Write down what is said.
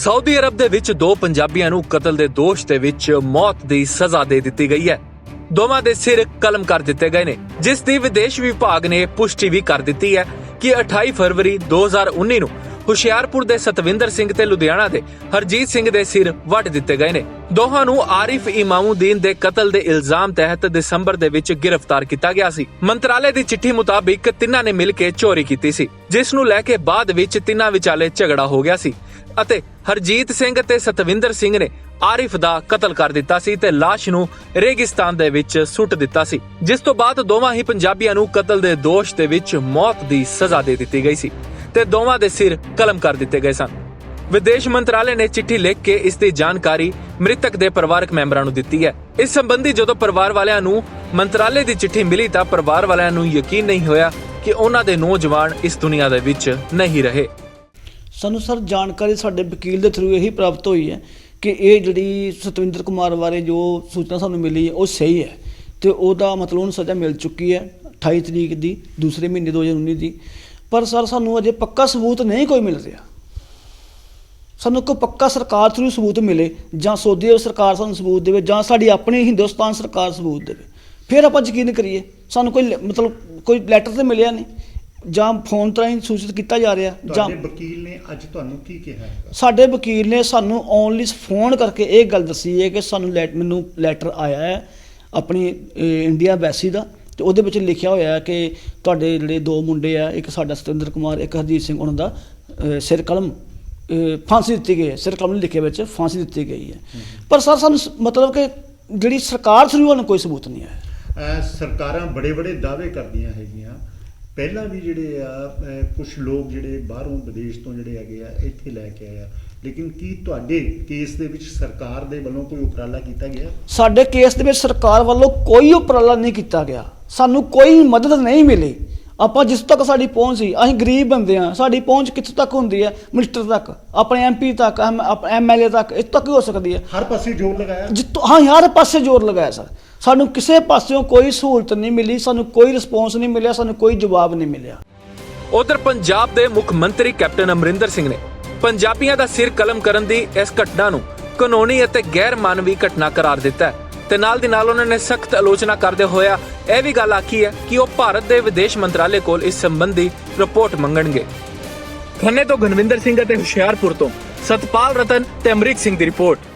Saudi Arab ਦੇ ਵਿੱਚ ਦੋ ਪੰਜਾਬੀਆਂ ਨੂੰ ਕਤਲ ਦੇ ਦੋਸ਼ ਦੇ ਵਿੱਚ ਮੌਤ ਦੀ ਸਜ਼ਾ ਦੇ ਦਿੱਤੀ ਗਈ ਹੈ। ਦੋਵਾਂ ਦੇ ਸਿਰ ਕਲਮ ਕਰ ਦਿੱਤੇ ਗਏ ਨੇ, ਜਿਸ ਦੀ ਵਿਦੇਸ਼ ਵਿਭਾਗ ਨੇ ਪੁਸ਼ਟੀ ਵੀ ਕਰ ਦਿੱਤੀ ਹੈ ਕਿ 28 ਫਰਵਰੀ 2019 ਨੂੰ ਹੁਸ਼ਿਆਰਪੁਰ ਦੇ ਸਤਵਿੰਦਰ ਸਿੰਘ ਤੇ ਲੁਧਿਆਣਾ ਦੇ ਹਰਜੀਤ ਸਿੰਘ ਦੇ ਸਿਰ ਵੱਢ ਦਿੱਤੇ ਗਏ ਨੇ। ਦੋਹਾਂ ਨੂੰ ਆਰਿਫ ਇਮਾਮੁਦੀਨ ਦੇ ਕਤਲ ਦੇ ਇਲਜ਼ਾਮ ਤਹਿਤ ਦਸੰਬਰ ਦੇ ਵਿੱਚ ਗ੍ਰਿਫਤਾਰ ਕੀਤਾ ਗਿਆ ਸੀ। ਮੰਤਰਾਲੇ ਦੀ ਚਿੱਠੀ ਮੁਤਾਬਿਕ ਤਿੰਨਾਂ ਨੇ ਮਿਲ ਕੇ ਚੋਰੀ ਕੀਤੀ ਸੀ, ਜਿਸ ਨੂੰ ਲੈ ਕੇ ਬਾਅਦ ਵਿੱਚ ਤਿੰਨਾਂ ਵਿਚਾਲੇ ਝਗੜਾ ਹੋ ਗਿਆ ਸੀ ਅਤੇ ਹਰਜੀਤ ਸਿੰਘ ਤੇ ਸਤਵਿੰਦਰ ਸਿੰਘ ਨੇ ਆਰਿਫ ਦਾ ਕਤਲ ਕਰ ਦਿੱਤਾ ਸੀ ਤੇ ਲਾਸ਼ ਨੂੰ ਰੇਗਿਸਤਾਨ ਦੇ ਵਿੱਚ ਸੁੱਟ ਦਿੱਤਾ ਸੀ, ਜਿਸ ਤੋਂ ਬਾਅਦ ਦੋਵਾਂ ਹੀ ਪੰਜਾਬੀਆਂ ਨੂੰ ਕਤਲ ਦੇ ਦੋਸ਼ ਦੇ ਵਿੱਚ ਮੌਤ ਦੀ ਸਜ਼ਾ ਦੇ ਦਿੱਤੀ ਗਈ ਸੀ। ਤੇ ਦੋਵਾਂ ਦੇ ਸਿਰ ਕਲਮ ਕਰ ਦਿੱਤੇ ਗਏ ਸਨ। ਵਿਦੇਸ਼ ਮੰਤਰਾਲੇ ਨੇ ਚਿੱਠੀ ਲਿਖ ਕੇ ਇਸ ਦੀ ਜਾਣਕਾਰੀ ਮ੍ਰਿਤਕ ਦੇ ਪਰਿਵਾਰਕ ਮੈਂਬਰਾਂ ਨੂੰ ਦਿੱਤੀ ਹੈ। ਇਸ ਸੰਬੰਧੀ ਜਦੋਂ ਪਰਿਵਾਰ ਵਾਲਿਆਂ ਨੂੰ ਮੰਤਰਾਲੇ ਦੀ ਚਿੱਠੀ ਮਿਲੀ ਤਾਂ ਪਰਿਵਾਰ ਵਾਲਿਆਂ ਨੂੰ ਯਕੀਨ ਨਹੀਂ ਹੋਇਆ ਕਿ ਉਹਨਾਂ ਦੇ ਨੌਜਵਾਨ ਇਸ ਦੁਨੀਆ ਦੇ ਵਿੱਚ ਨਹੀਂ ਰਹੇ। ਸਾਨੂੰ ਸਰ ਜਾਣਕਾਰੀ ਸਾਡੇ ਵਕੀਲ ਦੇ ਥਰੂ ਇਹੀ ਪ੍ਰਾਪਤ ਹੋਈ ਹੈ ਕਿ ਇਹ ਜਿਹੜੀ ਸਤਵਿੰਦਰ ਕੁਮਾਰ ਬਾਰੇ ਜੋ ਸੂਚਨਾ ਸਾਨੂੰ ਮਿਲੀ ਹੈ, ਉਹ ਸਹੀ ਹੈ ਤੇ ਉਹਦਾ ਮਤਲਬ ਉਹਨੂੰ ਸਜ਼ਾ ਮਿਲ ਚੁੱਕੀ ਹੈ 28 ਤਰੀਕ ਦੀ, ਦੂਸਰੇ ਮਹੀਨੇ 2019 ਦੀ। ਪਰ ਸਰ ਸਾਨੂੰ ਅਜੇ ਪੱਕਾ ਸਬੂਤ ਨਹੀਂ ਕੋਈ ਮਿਲ ਰਿਹਾ। ਸਾਨੂੰ ਕੋਈ ਪੱਕਾ ਸਰਕਾਰ ਥਰੂ ਸਬੂਤ ਮਿਲੇ ਜਾਂ ਸਾਊਦੀ ਅਰਬ ਸਰਕਾਰ ਸਾਨੂੰ ਸਬੂਤ ਦੇਵੇ ਜਾਂ ਸਾਡੀ ਆਪਣੀ ਹਿੰਦੁਸਤਾਨ ਸਰਕਾਰ ਸਬੂਤ ਦੇਵੇ। ਫਿਰ ਆਪਾਂ ਯਕੀਨ ਕਰੀਏ ਸਾਨੂੰ ਕੋਈ ਮਤਲਬ ਕੋਈ ਲੈਟਰ ਤੇ ਮਿਲਿਆ ਨਹੀਂ ਜਾਂ ਫੋਨ ਰਾਹੀਂ ਸੂਚਿਤ ਕੀਤਾ ਜਾ ਰਿਹਾ ਜਾਂ ਤੁਹਾਡੇ ਵਕੀਲ ਨੇ ਅੱਜ ਤੁਹਾਨੂੰ ਕੀ ਕਿਹਾ ਹੈਗਾ? ਸਾਡੇ ਵਕੀਲ ਨੇ ਸਾਨੂੰ ਓਨਲੀ ਫੋਨ ਕਰਕੇ ਇਹ ਗੱਲ ਦੱਸੀ ਹੈ ਕਿ ਸਾਨੂੰ ਲੈਟ ਮੈਨੂੰ ਲੈਟਰ ਆਇਆ ਹੈ ਆਪਣੀ ਅਹ, ਇੰਡੀਆ ਐਮਬੈਸੀ ਦਾ। ਤੇ ਉਹਦੇ ਵਿੱਚ ਲਿਖਿਆ ਹੋਇਆ ਹੈ ਕਿ ਤੁਹਾਡੇ ਜਿਹੜੇ ਦੋ ਮੁੰਡੇ ਆ ਇੱਕ ਸਾਡਾ ਸਤਿੰਦਰ ਕੁਮਾਰ ਇੱਕ ਹਰਜੀਤ ਸਿੰਘ ਉਹਨਾਂ ਦਾ ਸਿਰ ਕਲਮ ਫਾਂਸੀ ਦਿੱਤੀ ਗਈ ਹੈ। ਸਿਰ ਕਲਮ ਲਿਖਿਆ ਵਿੱਚ ਫਾਂਸੀ ਦਿੱਤੀ ਗਈ ਹੈ। ਪਰ ਸਰ ਸਾਨੂੰ ਮਤਲਬ ਕਿ ਜਿਹੜੀ ਸਰਕਾਰ ਥਰੂ ਉਹਨਾਂ ਕੋਈ ਸਬੂਤ ਨਹੀਂ ਹੈ। ਅਹ ਸਰਕਾਰਾਂ ਬੜੇ ਬੜੇ ਦਾਅਵੇ ਕਰਦੀਆਂ ਹੈਗੀਆਂ। ਪਹਿਲਾਂ ਵੀ ਜਿਹੜੇ ਆ ਕੁਝ ਲੋਕ ਜਿਹੜੇ ਬਾਹਰੋਂ ਵਿਦੇਸ਼ ਤੋਂ ਜਿਹੜੇ ਹੈਗੇ ਆ, ਇੱਥੇ ਲੈ ਕੇ ਆਏ ਆ। ਲੇਕਿਨ ਕੀ ਤੁਹਾਡੇ ਕੇਸ ਦੇ ਵਿੱਚ ਸਰਕਾਰ ਦੇ ਵੱਲੋਂ ਕੋਈ ਉਪਰਾਲਾ ਕੀਤਾ ਗਿਆ? ਸਾਡੇ ਕੇਸ ਦੇ ਵਿੱਚ ਸਰਕਾਰ ਵੱਲੋਂ ਕੋਈ ਉਪਰਾਲਾ ਨਹੀਂ ਕੀਤਾ ਗਿਆ। ਸਾਨੂੰ ਕੋਈ ਮਦਦ ਨਹੀਂ ਮਿਲੀ। ਆਪਾਂ ਜਿਸ ਤੱਕ ਸਾਡੀ ਪਹੁੰਚ ਸੀ ਅਸੀਂ ਗਰੀਬ ਬੰਦੇ ਆ ਸਾਡੀ ਪਹੁੰਚ ਕਿੱਥੇ ਤੱਕ ਹੁੰਦੀ ਹੈ? ਮਿਨਿਸਟਰ ਤੱਕ ਆਪਣੇ ਐਮਪੀ ਤੱਕ ਐਮਐਲਏ ਤੱਕ ਇੱਥੇ ਤੱਕ ਹੀ ਹੋ ਸਕਦੀ ਹੈ। ਹਰ ਪਾਸੇ ਜੋਰ ਲਗਾਇਆ? ਜਿੱਤੋਂ ਹਾਂ ਹਰ ਪਾਸੇ ਜ਼ੋਰ ਲਗਾਇਆ ਸਰ। ਸਾਨੂੰ ਕਿਸੇ ਪਾਸਿਓਂ ਕੋਈ ਸਹੂਲਤ ਨਹੀਂ ਮਿਲੀ ਸਾਨੂੰ ਕੋਈ ਰਿਸਪੌਂਸ ਨਹੀਂ ਮਿਲਿਆ ਸਾਨੂੰ ਕੋਈ ਜਵਾਬ ਨਹੀਂ ਮਿਲਿਆ। ਉਧਰ ਪੰਜਾਬ ਦੇ ਮੁੱਖ ਮੰਤਰੀ ਕੈਪਟਨ ਅਮਰਿੰਦਰ ਸਿੰਘ ਨੇ ਪੰਜਾਬੀਆਂ ਦਾ ਸਿਰ ਕਲਮ ਕਰਨ ਦੀ ਇਸ ਘਟਨਾ ਨੂੰ ਕਾਨੂੰਨੀ ਅਤੇ ਗੈਰ ਮਾਨਵੀ ਘਟਨਾ ਕਰਾਰ ਦਿੱਤਾ ਹੈ। ਤੇ ਨਾਲ ਦੀ ਨਾਲ ਉਹਨਾਂ ਨੇ ਸਖਤ ਆਲੋਚਨਾ ਕਰਦੇ ਹੋਇਆ ਇਹ ਵੀ ਗੱਲ ਆਖੀ ਹੈ ਕਿ ਉਹ ਭਾਰਤ ਦੇ ਵਿਦੇਸ਼ ਮੰਤਰਾਲੇ ਕੋਲ ਇਸ ਸੰਬੰਧੀ ਰਿਪੋਰਟ ਮੰਗਣਗੇ। ਖੰਨੇ ਤੋਂ ਗਨਵਿੰਦਰ ਸਿੰਘ ਅਤੇ ਹੁਸ਼ਿਆਰਪੁਰ ਤੋਂ ਸਤਪਾਲ ਰਤਨ ਤੇ ਅਮਰੀਕ ਸਿੰਘ ਦੀ ਰਿਪੋਰਟ।